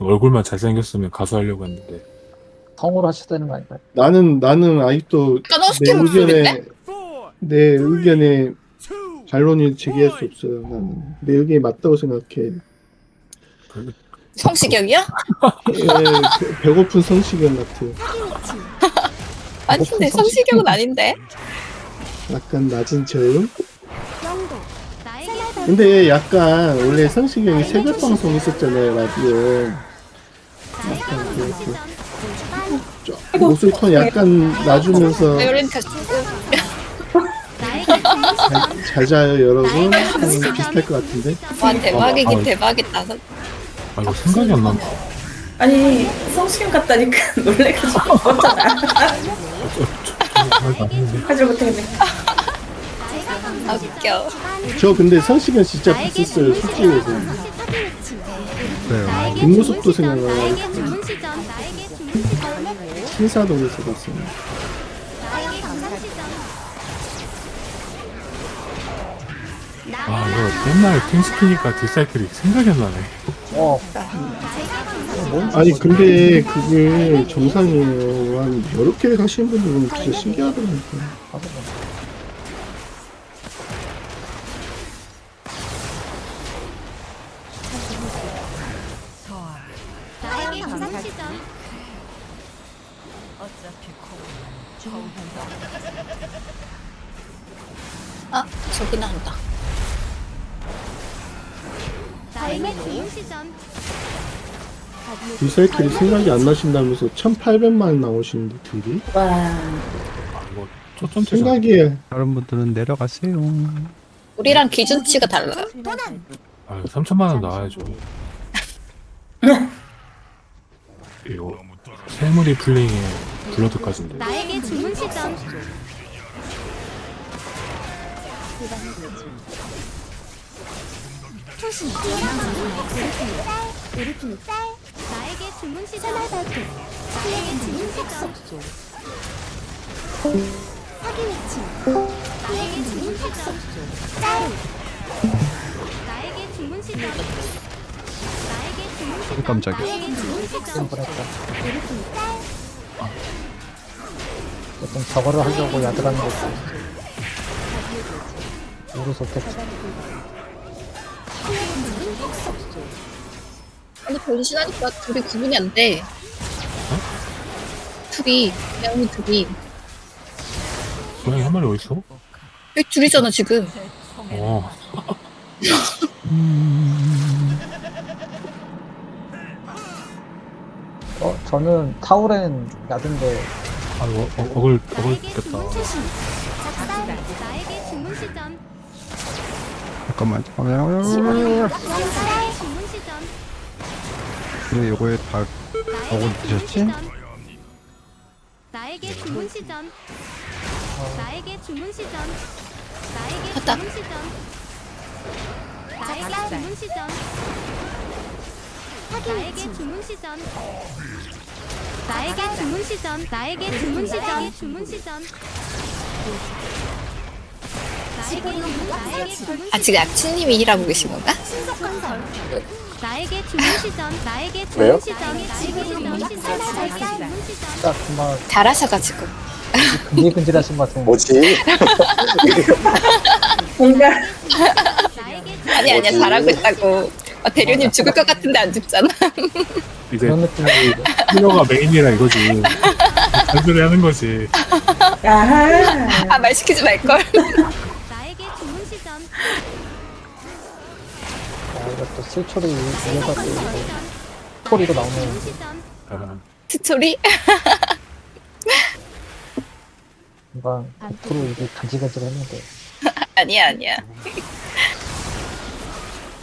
얼굴만 잘생겼으면 가수 하려고 했는데 성우로 하셔야 되는 거 아닌가요? 나는 나는 아직도 약간 허스키 내 목소리인데? 의견에 내 의견에 반론이 제기할 수 없어요. 나는 내 의견이 맞다고 생각해. 성시경이요? 예, 배- 배고픈 성시경 같아요. 아니 근데 성시경은 아닌데. 약간 낮은 저음. 근데 약간 원래 성시경이 새벽 방송 있었잖아요 라디오. 목소리 톤 약간 낮으면서 나에게 잘, 잘 자요 여러분. 음, 비슷할 것 같은데. 와 대박이긴 아, 아. 대박이다. 아 이거 생각이 안 난다 아니 성시경 같다니까 놀래가지고 하지 못하겠네 아, 웃겨. 저 근데 성시경 진짜 봤었어요 솔직히서. 그래요. 뒷모습도 생각나요. 나에게 주문 시점 나에게 주문 시점 신사동에서 봤어요. 나에게 감상 시점 아 이거 맨날 팅스키니까 뒷사이클이 생각이 안 나네 어, 아니 근데 그게 정상이에요. 한 여러 개 하시는 분들은 진짜 신기하더라고요. 리사이클이 생각이 안 나신다면서 1800만 나오시는데 둘이? 와. 아 이거 초점체가 생각이 다른 분들은 내려가세요. 우리랑 기준치가 달라요. 아 3천만 원 나와야죠. 이거 세무리 플레이에 블러드까지인데. 나에게 주문 시점. 초신 우리팀 짤 나에게 주문 시점 나에게 주문 시점 사기 위치. 나에게 주문 시점 짤. 나에게 주문 시점 나에게 주문 시점 깜짝이야. 나에게 주문 시점. 우리팀 짤 보통 저거를 하려고 야들하는 거지. 우리 좋겠지. 근데 변신하니까 둘이 구분이 안 돼. 둘이 양이 둘이 고양이 한 마리 어딨어? 여기 둘이잖아 지금. 어 어, 저는 타우렌 야든데 아 이거 어, 어글 어글 나에게 죽겠다 주문 시점 작살 나에게 주문 시점 잠깐만, 잠깐만. 나에게 시점 왜 요거에 다 나에게 어글 주문 드셨지? 시점 나에게 주문 시점. 나에게 주문 시점. 나에게. 주문 시점. 나에게 주문 시점. 나에게 주문 시점. 나에게 주문 시점. 나에게 주문 시점. 주문 시점. 나에게 주문 나에게 주문 아 지금 악취님이 일하고 계신 건가? 나에게 주문 시점 나에게 왜요? 주문 시점 나에게 주문 시점 나에게 주문 시점 딱 그만 잘하셔가지고. 근질근질 하신 것 같은. 뭐지? 뭔가 나에게 주문 아니 아니야 잘하고 있다고. 아, 대련님 죽을 것 같은데 안 죽잖아. 이제 그런 느낌이 히로가 메인이라 이거지 잘들이 하는 거지 아하 아 말 시키지 말걸. 아, 이것도 실초를 이어가 또 시점 스토리도 아, 스토리? 뭔가 앞으로 이게 간질간질했는데 아니야 아니야.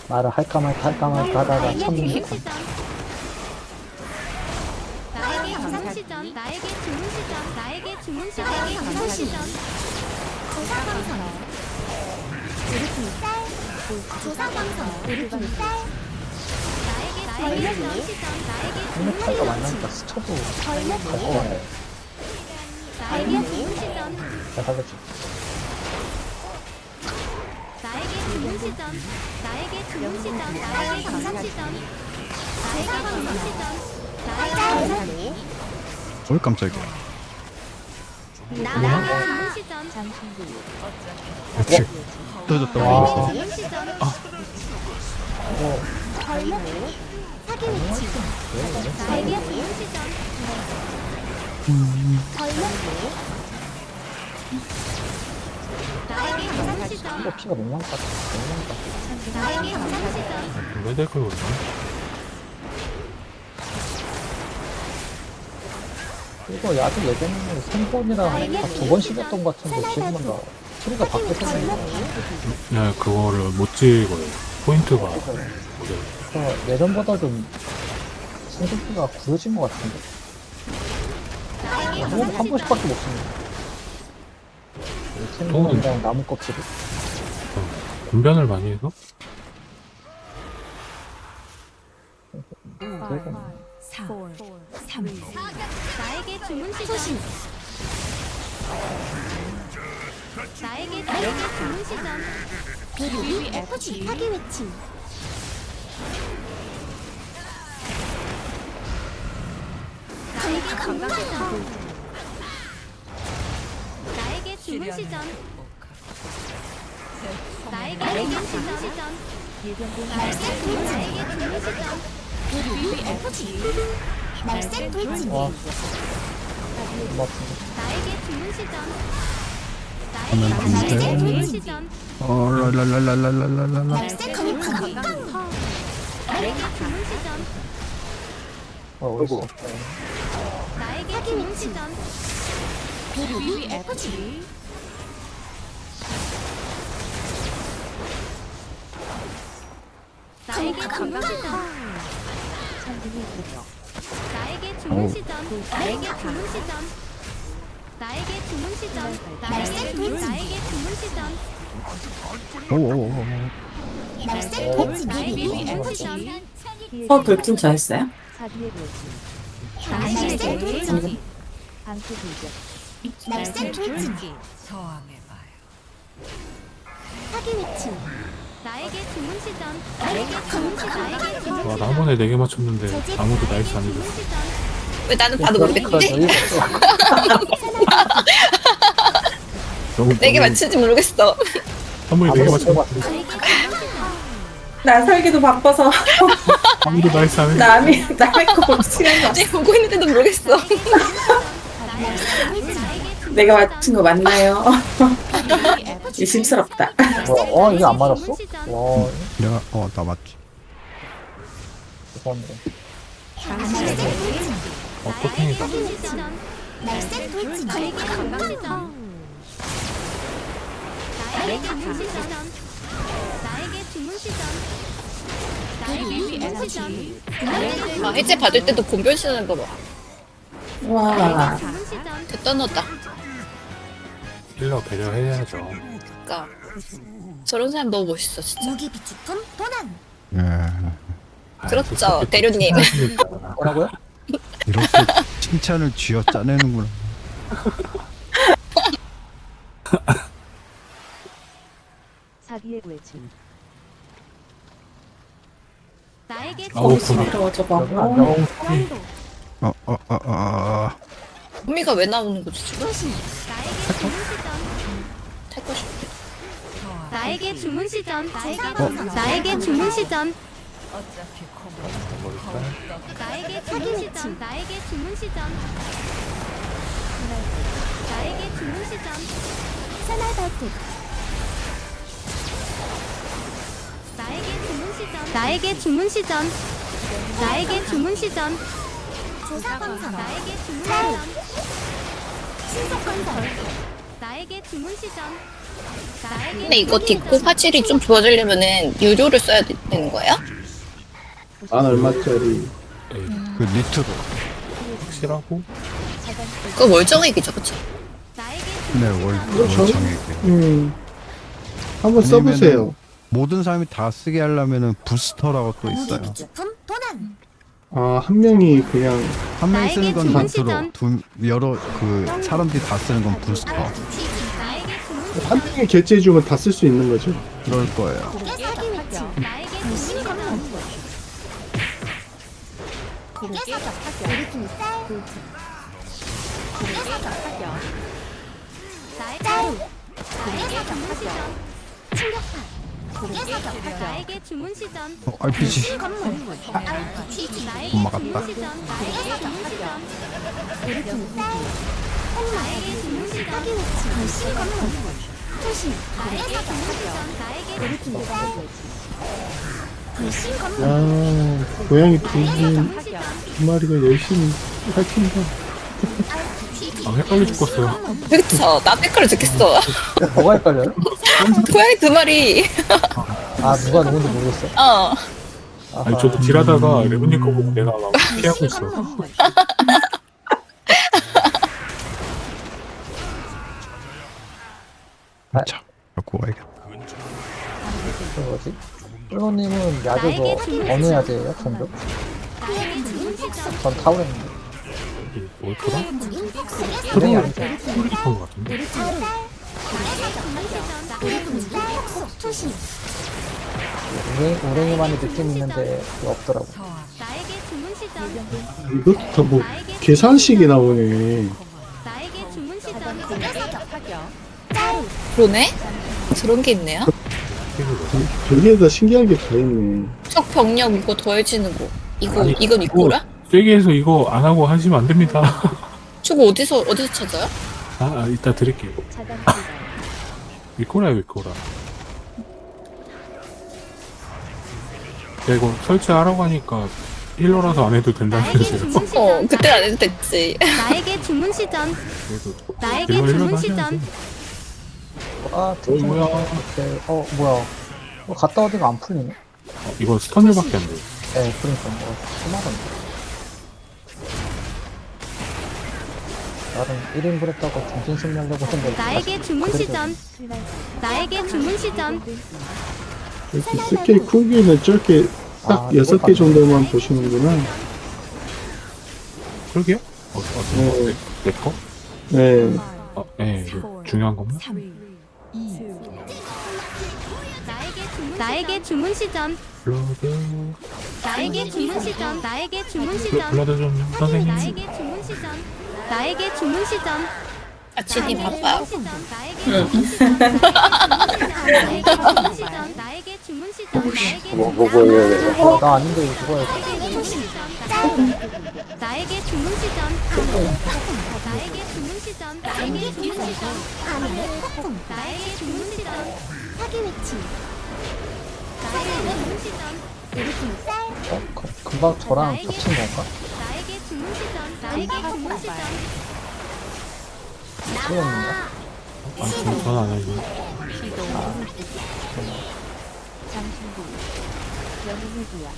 말을 할까 말까 할까 말까 하다가 나에게 참 주문 시점 나에게 감상 시점 나에게 주문 시점 나에게 주문 시점. 나에게 감상 시점. 조사 감상 우리 팀짤 감상 우리 팀짤 나에게 나에게 주문 시점 나에게 시점 말라니까 스쳐도 갈것 같네. 나에게 시점 내가 하겠지. 나에게 주문 시점 나에게 주문 시점 나에게 시점 주문 시점 나에게 어이 깜짝이야. 나에게 시점 그렇지. 떨어졌다 와. 주문 시점 이거 사기 위치 나에게 주문 시점 나에게 주문 시점 피가. 몇명 같아. 나에게 주문 시점 왜될 걸 그러나? 이거 야도 예전에는 3번이랑 두 번씩 했던 것 같은데 지금은 나 소리가 바뀌어서 네, 그거를 못 찍어요. 포인트가. 그래서 예전보다 좀 생각보다 구려진 것 같은데 한, 번- 한 번씩밖에 못 씁니다 생선이랑 나무 껍질이 분변을 많이 해서? 그래서 나에게 주문 시점 나에게 나에게 주문 시점 비비 FG 사기 외침. 나에게 주문 시점 나에게 주문 시점 나에게 주문 시점 나에게 주문 시점 말씀 돌진 와 고맙습니다 나에게 주문 시점 하면 안 나에게 돼. 주문 시점 어, 랄랄랄랄랄랄랄라. 말씀 강강 나에게 주문 시점 어 어딨어 나에게 주문 시점 비비 FG 나에게 주문 시점 나에게 주문 시점 나에게 주문 시점. 나에게 주문 시점 나에게 주문 나에게 주문 시점. 오오오. 비비 FG 어, 돌진 잘했어요? 나에게 돌진 말씀 돌진 사기 위치 나에게 주문 시점 나에게 주문 시점 나에게 주문 와, 나 한 번에 4개 맞췄는데 아무도 나이스 안. 시점 왜 나는 봐도 못 너무 내게 맞출지 모르겠어. 한 번에 4개 아무도 맞췄는데 시점 나 살기도 바빠서 아무도 나이스 안. 남이 남의 거볼 시간이 없어. 지금 보고 있는데도 모르겠어. 내가 맞춘 거 맞나요? 의심스럽다. 와, 와 이게 안 맞았어? 와 내가 어 나 맞지. 죄송한데 어, 토탱이다. 말씀 돌진 나에게 주문 시점 나에게 주문 시점 나에게 주문 시점 나에게 주문 시점 아, 해제 받을 때도 본변 쓰는 거 봐. 와. 주문 시점 됐다 넣었다. 힐러 배려해야죠. 그니까. 저런 사람 너무 멋있어, 진짜. 무기 비축품 도난 예. 아, 그렇죠, 또 대류님. 뭐라고요? 이렇게 칭찬을 쥐어 짜내는구나. 사기의 외침 나에게 아우, 주문 그 저거 어, 나와 어, 어, 어, 어, 어. 호미가 왜 나오는 거지, 지금? 탈거 싶 나에게 주문 시점. 나에게 주문 시점. 나에게 주문 시점. 나에게 주문 시점. 나에게 주문 시점. 발톱 나에게 주문 시점. 나에게 주문 시점. 나에게 주문 시점. 조사관선 나에게 주문 시점 신속관선 나에게 주문 시점 나에게 근데 이거 주문 딛고 시점. 화질이 좀 좋아지려면은 유료를 써야 되- 되는 거야? 만 얼마짜리 그 니트로. 확실하고 그거 월정액이죠? 나에게 네, 월, 월 정액. 음 한번 써보세요 모든 사람이 다 쓰게 하려면은 부스터라고 또 있어요. 비축품 도난 아 한 명이 그냥 한 명이 쓰는 건 시점. 두 여러 그 사람들이 다 쓰는 건 부스터. 한 명이 결제해주면 다 쓸 수 있는 거죠? 그럴 거예요. 사기 위치 나에게 주문 시점. 고개사격 우리 쌀. 고개사격 나의 짤 나에게 주문 시전 충격파 고개사격 나에게 주문 시전 어, RPG. 건물 RPG 나에게. 주문 나에게 나에게 건물 투신 나에게 나에게 건물 아 고양이 두, 개- 주문 시전 두 마리가 열심히 핥힌다. 아 헷갈려 죽겠어요. 그쵸. 나 댓글을 듣겠어. 뭐가 헷갈려요? 고양이 두 마리. 아 누가 누군지 모르겠어. 어. 아니 저도 딜하다가 레브님 거 보고 내가 막 피하고 있어 자, 갖고 와야겠다. 그 뭐지? 뿔로님은 야제도 어느 야제예요? 시전 전 타오랬는데. 이게 뭐더라? 그래 아니죠? 트루리콘 같은데? 투신 우랭, 우랭이만이 느낌 있는데 없더라고. 나에게 주문 시전 이것도 다뭐 계산식이 나오네 나에게 주문 시전 고개사격 그러네? 저런 게 있네요. 저기에다 신기한 게 다 있네 적 병력 이거 더해지는 거. 이거, 아니, 이건 이거라? 세게 해서 이거 안 하고 하시면 안 됩니다 저거 어디서, 어디서 찾아요? 아, 아 이따 드릴게요 차단. 위코라요 위코라. 야 이거 설치하라고 하니까 힐러라서 안 해도 나에게 된다면서요. 주문 어, 시전 그때 안 해도 됐지. 나에게 주문 시전 그래도 나에게 주문 힐러도 시전 하셔야지. 아어 드디어 뭐야 이렇게 어 뭐야? 어, 갔다 오니까 안 풀리네. 어, 이거 스턴일밖에 안돼. 네, 그러니까 뭐 심하던데. 나름 1인분 했다고 정신 승리 하려고 했는데 나에게 주문 시전 나에게 주문 시전 이렇게 스케일 크기는 저렇게 딱 아, 여섯 개 이걸 정도만 보시는구나 그러게요? 어, 어, 네. 내 거? 네 어, 네, 이거 중요한 겁니다. 나에게 주문 나에게 주문 시전 블러드, 나에게 주문 시전 나에게 주문 블- 시전 블러드 좀 선생님. 나에게 주문 시전 나에게 주문 시전 아치님 바빠요. 나에게 주문 시전 나에게 주문 시전 나에게 주문 시전 나에게 뭐, 뭐 보여야 돼? 어, 나 아닌데 이거 누가 해? 나에게 주문 시전 나에게 주문 시전 나에게 주문 시전 나에게 주문 시전 나에게 주문 시전 사기 위치 나에게 주문 쌀 어, 그- 금방 저랑 겹친 건가? 시전 나에게 주문 시전 틀렸는가? 아, 전, 전안 하지. 장신구. 영웅의 구야.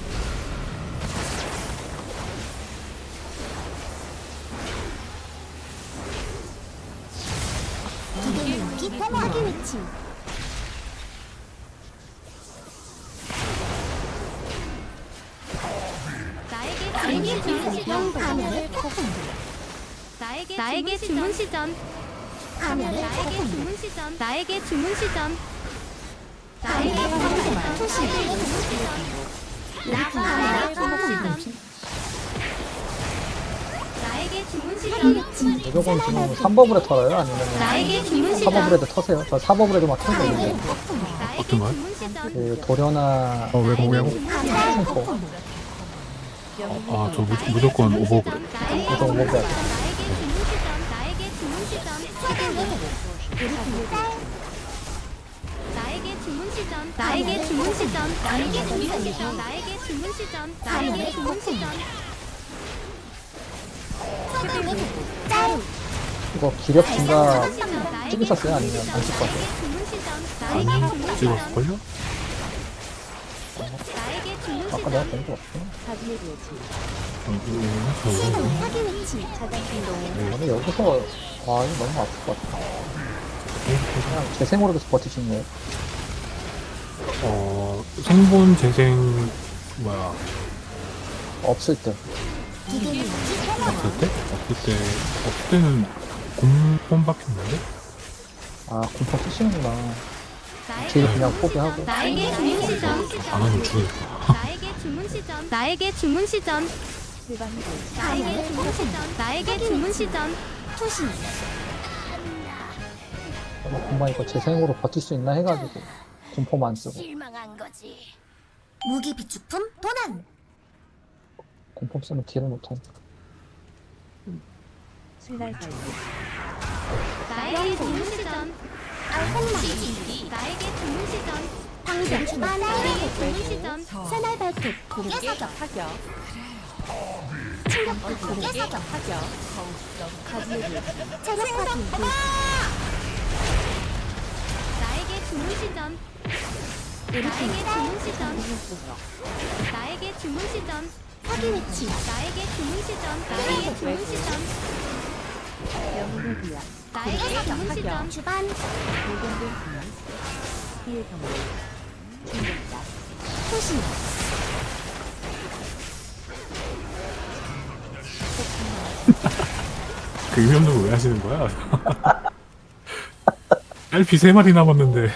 기타 사기 위치 주문 시전 화면을 나에게 나에게 주문 시전 나에게 주문 시전 나에게 주문 시전 나에게 주문 시전 투시 주문 시전 나에게 주문 시전 나에게 주문 시전 무조건 지금 3버블에 털어요? 아니면 나에게 주문 시전 4버블에도 터세요? 저 4버블에도 막 털고 있는데 어떤 시전 그 도려나 어, 왜 공개하고? 충포 아, 저 무, 무조건 오버 그래. 이거 주문 먹어야 시전 돼. 나에게 주문 시전 나에게 주문 시전 나에게 주문 시전 나에게 주문 시전 나에게 주문 시전 이거 기력 증가 찍으셨어요? 아니면 안 나에게 아니, 찍었을걸요? 아까 내가 본거 같구나 사기의. 사기 위치. 근데 여기서 아 이거 너무 아플 것 같아 그냥 재생으로도 버티시네 어, 생본 재생, 뭐야, 없을 때 없을 때? 없을 때, 없을 때는 공폰 박혔는데? 아, 공포 쓰시는구나. 나에게 딜 그냥 포기하고. 나에게 주문 안 하면 죽으니까. 나에게 주문 시전 나에게 주문 골 나에게 주문 시전 나에게 주문 시전 투신. 뭐 금방 이거 재생으로 버틸 수 있나 해가지고 공포만 쓰고. 실망한 거지. 무기 비축품 도난. 공포 쓰면 딜을 못하니까 술날 발도 나에게 주문 시전 알생마 나에게 주문 시전 방금 주반 나에게 주문 시전 새날 발톱 고개 사격 타격. 충격파 고개 사격 타격. 가지의 길 체력 파괴 나에게 주문 시전 나에게 주문 소녀 나에게 주문 시전 사기 위치. 나에게 주문 시전 나에게 주문 영웅의 비약 나에게 주문 시전 주반 불경된 순간 피해 경로 충격자 소신. 그 이명록을 왜 하시는 거야? LP 세 마리 남았는데.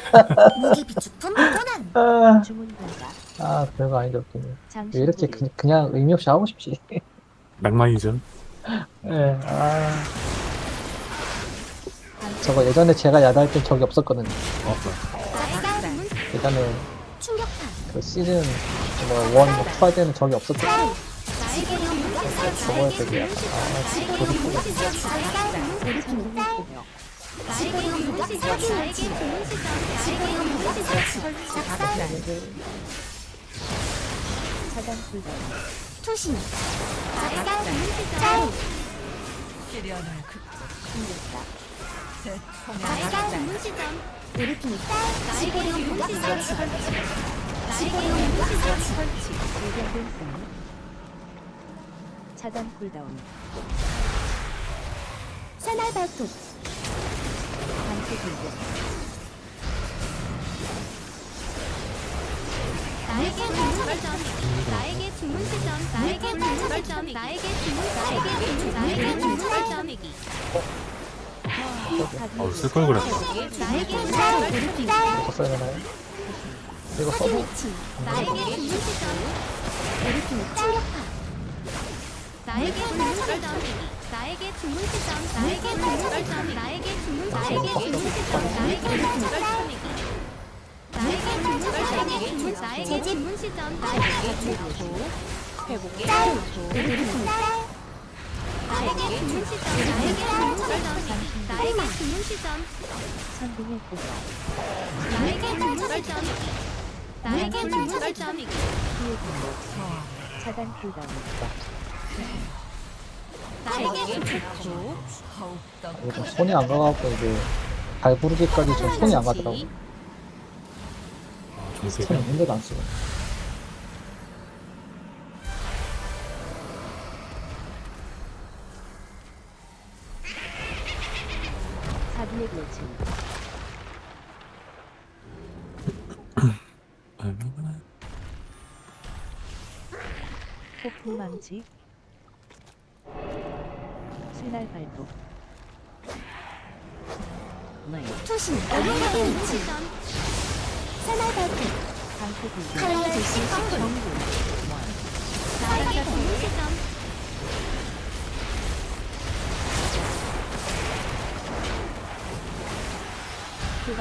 무기 비축품 도난 주문 분자 아 별거 아닌데 웃기네 장신 왜 이렇게 그, 그냥 의미 없이 하고 싶지. 낭만이전 예, 아. 저거 예전에 제가 야다할 땐 적이 없었거든요. 어, 예전에 충격파 그 시즌 뭐원뭐 투할 때는 적이 저거에 나에게 되게 약간 아 도둑 주문 시전 나에게 주문 시전 소녀 나에게 주문 시전 나에게 주문 시전 나에게 주문 시전 작살 차단 불가 투 차단 쿨다운. 새날 발톱. 방패 불경 나에게 주문 시전 나에게 주문 시전 나에게 주문 시전 나에게 주문 나에게 주문 나에게 주문 시 전 어, 쓸걸 그랬다 써야 되나요? 이거 써도 위치 나에게 주문 시전 우리팀 충격파 나에게 주문 시전 나에게 주문 시전 나에게. 주문 시전 나에게. 주문 나에게 주문 시전 나에게 주문 시전 나에게 주문 나에게 주문 나에게 주문 시전 나에게 주문 회복의 짤 우리팀 나에게 주문 시전 나에게 주문 시전 나에게 주문 시전 선빙의 고가 나에게 주문 시전 나에게 주문 시전 피해 경로 차단 쿨다운 나에게 주문 이거 좀 손이 안 가갖고 이게 발 부르기까지 좀 손이 안 가더라고. 손이 힘들도 안 쓰고 망치 술날 발톱 투신 오른쪽에 위치 새날 발톱 방패 칼날 조심 정군 나에게 주문 시전 소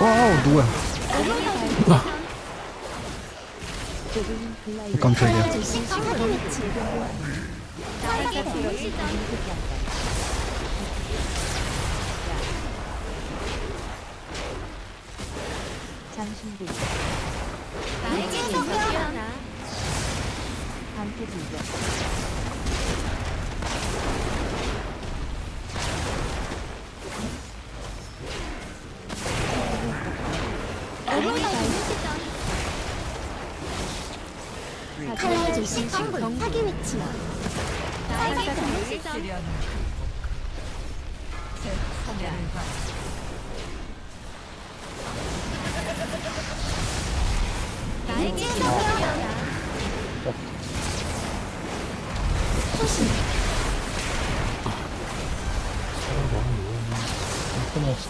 와우 누구야? 깜짝이야 정글 사기 위치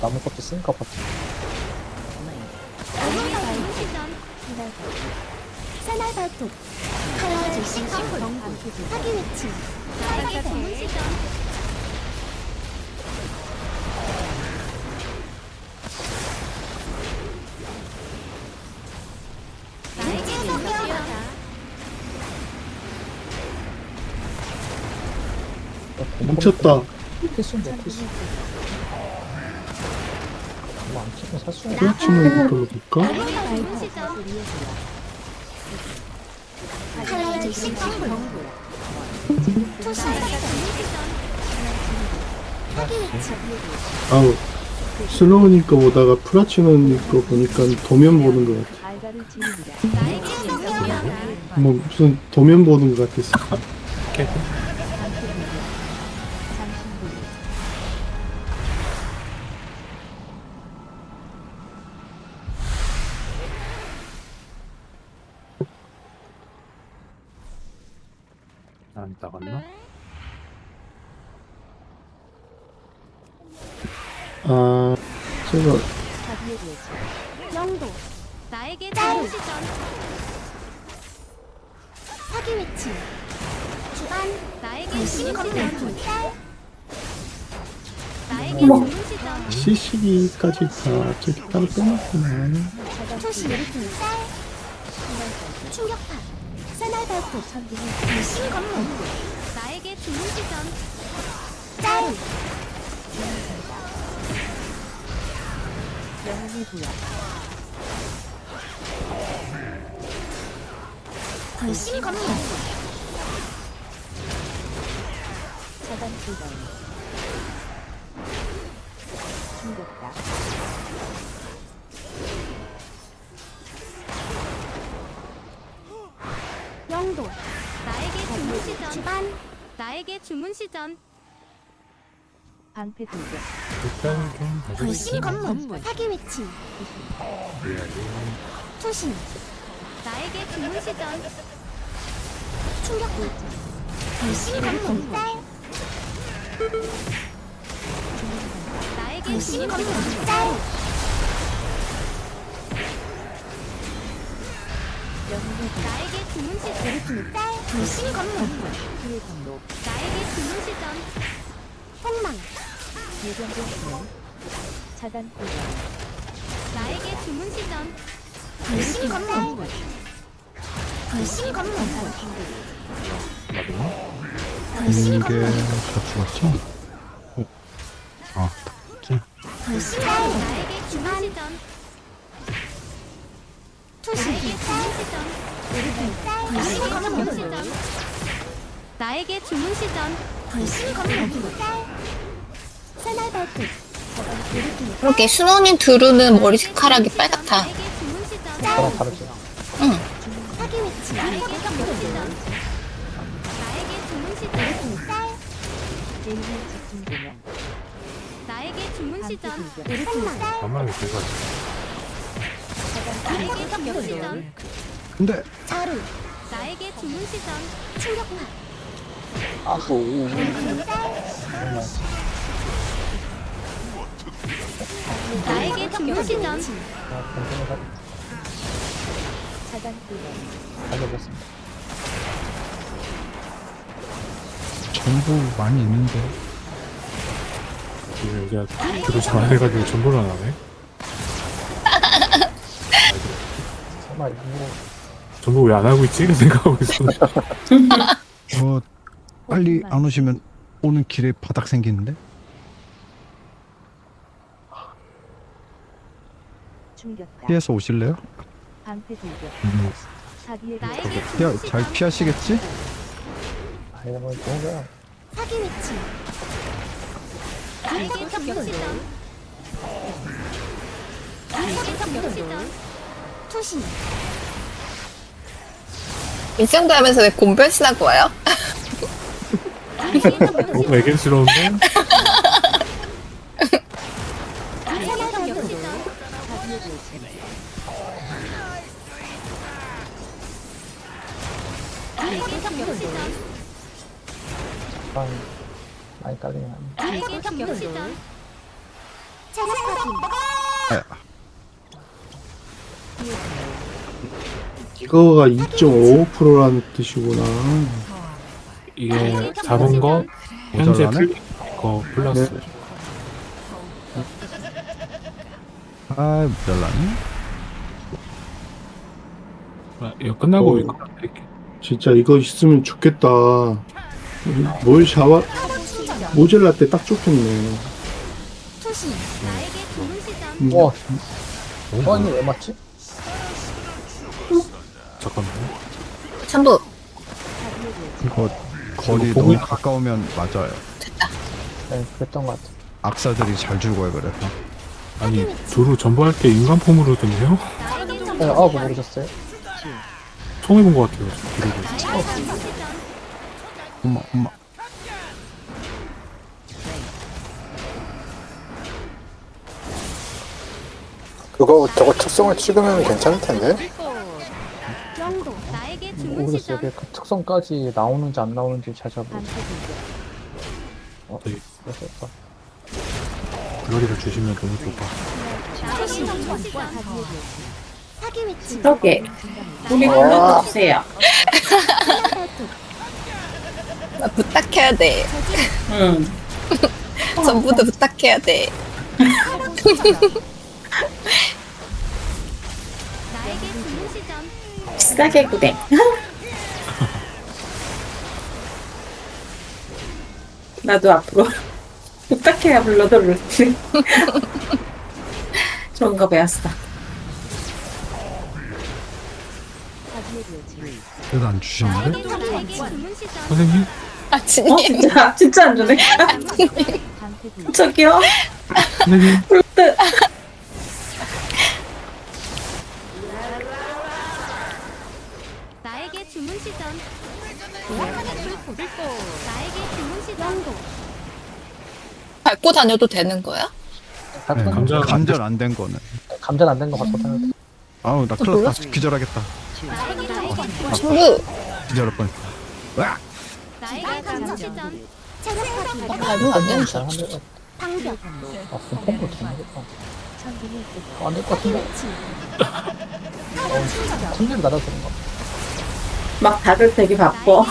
나무것도 쓰니까 봤지. 사나바톡. 칼라주 시커플 사기 위치 나에게 주문 시전 나에게 시전 뭉쳤다. 필수인데, 필수. 이거 안 치면 살수 없네. 그렇지만 이걸로 볼까? 나에게 주문 시전 아우 슬로우니까 보다가 프라치노니 거 보니까 도면 보는 것 같아. 뭐 무슨 도면 보는 것 같았어. 아 사기의 예지 영도 나에게 시전. 사기 위치 주반 나에게 주문 시전. 나에게 주문 시전. CC기까지 다 저기 따로 빼놨구나. 투시 쌀 충격파. 새날 발톱 불신 건물 나에게 시전. 짤 부여 불신 건물 차단 불가능 충격다. 영도 나에게 주문 시전 주반 나에게 주문 시전 방패 돌격 일단 좀 다시 불신 건물. 사기 위치. 투신. 나에게 주문 시전. 충격파 불신 건물. 짤. 나에게 불신 건물. 짤. 나에게 짤. 불신 건물. 나에게 주문 시전 폭망. 예정된 수는 차단 불가능 나에게 주문 시전 불신 건물 불신 건물 불신 이게 건물 다 죽었죠? 아, 불신 건물 나에게 주문 시전 투신 주문 시전 불신 건물 시전 나에게 주문 시전 새날 발톱 그렇게 순원인 두루는 머리카락이 빨갛다. 나에게 주문 시전 저랑 다르죠. 사기 위치 나에게 주문 시전 나에게 주문 조명 나에게 주문. 나에게 시전 근데 자루 나에게 주문 시전 충격파 아, 뭐, 오, 오. 나에게 주문 시전 아, 살려봤습니다. 전부 많이 있는데 지금 여기가 들어오지 말해가지고 전부를 안 하네. 설마, 이거, 전부 왜 안 하고 있지? 이런 생각하고 있어. 어 빨리 안 오시면 오는 길에 바닥 생기는데? 충격다. 피해서 오실래요? 방패 음, 사기의 나에게 피하, 잘 피하시겠지? 뭐, 거야. 사기 위치 나에게 나에게 투신. 이 정도 하면서 왜 곰변신하고 와요? 너무 애견스러운데? 방, 많이 확인. 이거가 2.55%라는 뜻이구나. 이게 잡은 거 현재 모자라네? 풀린 거 플러스 아 모자라네 아, 이거 끝나고 어. 이거 진짜 이거 있으면 좋겠다. 뭘 샤워 모젤라 때 딱 좋겠네. 투신. 나에게 시점. 음. 와, 저한이 많아. 왜 맞지? 잠깐만 참부 이거 거리 너무 있- 가까우면 맞아요 네, 그랬던 것 같아. 악사들이 잘 죽어요 그래서 아니 두루 전부할 때 인간 폼으로 되네요? 나에게 네, 아, 그거 모르셨어요? 처음 해본 것 같아요 주문 시점. 엄마 엄마 그거 저거 특성을 찍으면 괜찮을 텐데. 모르겠어요. 그 특성까지 나오는지 안 나오는지. 반패 돌격. 어, 저기 그랬었다. 블러리를 주시면 너무. 사기의. 사기 위치. 그러게. 우리 와. 불러도 주세요. 나 부탁해야 돼. 응. 전부도 부탁해야 돼. 싸게 구대. 나도 앞으로 부탁해야 불러도 룰지. 좋은 거 배웠어. 그래도 안 주시는데? 선생님? 아어 진님 진짜 진짜 안 주네. 저기요. 선생님? 불뜻. 나에게. 밟고 다녀도 되는 거야? 네, 감자- 감전 안 된 거는 감전 안된 다녀도 돼. 아우 나 큰일 났다 기절하겠다 나에게 참부 기절할 뻔 으악! 나에게. 밟으면 안 되는 잘줄 하네. 방벽. 아, 그럼 뜻. 어, 안될 것 같은데? 어, 튕기를 나가서 그런가? 막 다들 되게 바빠.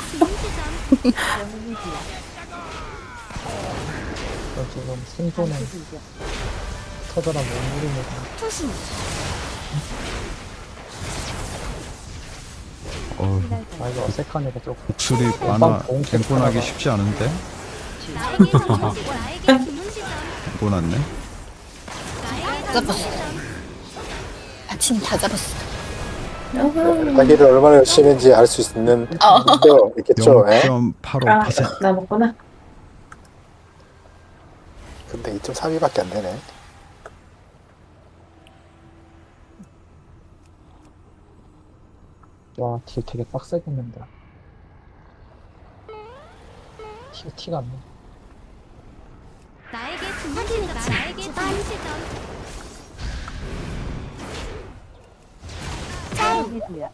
저 지금 돌격. 터져라 못 누릅니다. 어휴 아, 이거 어색하니까 조금. 목소리 어, 봉- 갱본하기 쉽지 않은데 주문 시점. 아침 다 잡았어. 자기를 얼마나 열심히 했는지 알 수 있는 어. 표 있겠죠. 예? 0.85% 아, 나 먹구나. 근데 2.32밖에 안 되네. 와, 딜 되게 빡세게 했는데. 티, 티가 안 나. 나에게 주문 시점. 나에게 주문 시점. 도약.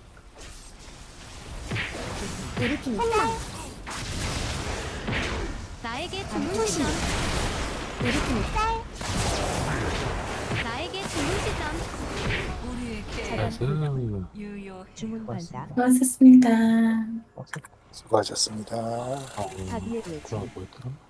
일으키는 plan. 나에게 주문 시점. 일으키는 짤. 나에게 주문 시점. 나이스 주문 반사. 수고하셨습니다. 빡세. 수고하셨습니다. 아, 사기의 도시. 그럼 뭐였더라?